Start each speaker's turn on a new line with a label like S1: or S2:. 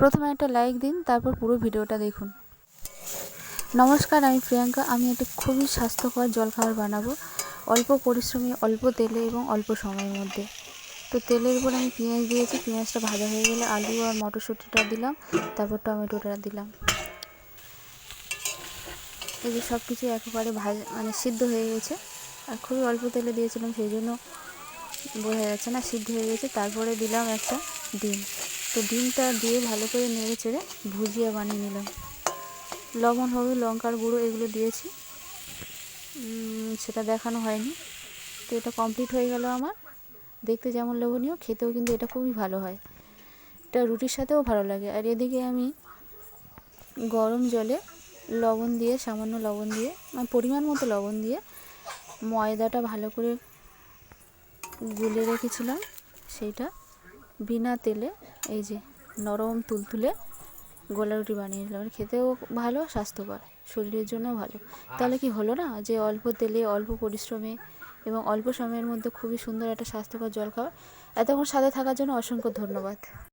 S1: প্রথমে একটা লাইক দিন, তারপর পুরো ভিডিওটা দেখুন। নমস্কার, আমি প্রিয়াঙ্কা। আমি একটা খুবই স্বাস্থ্যকর জলখাবার বানাবো। অল্প পরিশ্রমে, অল্প তেলে এবং অল্প সময়ের মধ্যে। তো তেলের উপর আমি পেঁয়াজ দিয়েছি। পেঁয়াজটা ভাজা হয়ে গেলে আলু আর মটরশুঁটিটা দিলাম, তারপর টমেটোটা দিলাম। এই যে সব কিছু একেবারে ভাজা মানে সিদ্ধ হয়ে গেছে। আর খুবই অল্প তেলে দিয়েছিলাম, সেই জন্য বোঝা যাচ্ছে না, সিদ্ধ হয়ে গেছে। তারপরে দিলাম একটা ডিম। তো ডিমটা দিয়ে ভালো করে নেড়ে চেড়ে ভুজিয়া বানিয়ে নিলাম। লবণ, হলুদ, লঙ্কার গুঁড়ো এগুলো দিয়েছি। সেটা দেখানো হয়নি। তো এটা কমপ্লিট হয়ে গেল আমার। দেখতে যেমন লোভনীয়, খেতেও কিন্তু এটা খুবই ভালো হয়। এটা রুটির সাথেও ভালো লাগে। আর এদিকে আমি গরম জলে লবণ দিয়ে, সামান্য লবণ দিয়ে মানে পরিমাণ মতো লবণ দিয়ে ময়দাটা ভালো করে গুলে রেখেছিলাম। সেইটা বিনা তেলে এই যে নরম তুলতুলে গোলা রুটি বানিয়ে নিলাম আর খেতেও ভালো, স্বাস্থ্যকর, শরীরের জন্যও ভালো। তাহলে কি হলো না যে অল্প তেলে, অল্প পরিশ্রমে এবং অল্প সময়ের মধ্যে খুবই সুন্দর একটা স্বাস্থ্যকর জল জলখাবার। এতক্ষণ সাথে থাকার জন্য অসংখ্য ধন্যবাদ।